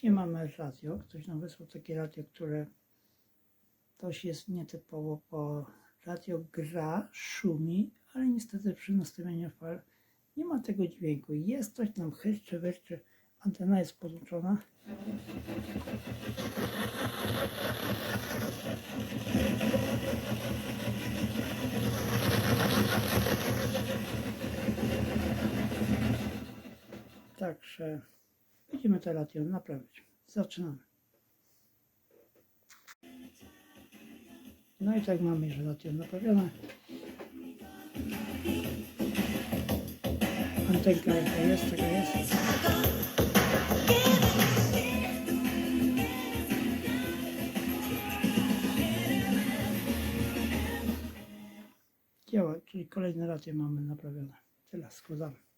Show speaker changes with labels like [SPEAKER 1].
[SPEAKER 1] Właśnie mamy radio. Ktoś nam wysłał takie radio, które dość jest nietypowo, bo radio gra, szumi, ale niestety przy nastawieniu fal nie ma tego dźwięku. Jest coś tam chryszczy, wyrczy, antena jest podłączona. Także będziemy to radio naprawić. Zaczynamy. No i tak mamy już radio naprawione. Antenka jaka jest, taka jest. Działa, czyli kolejne radio mamy naprawione. Tyle, składamy.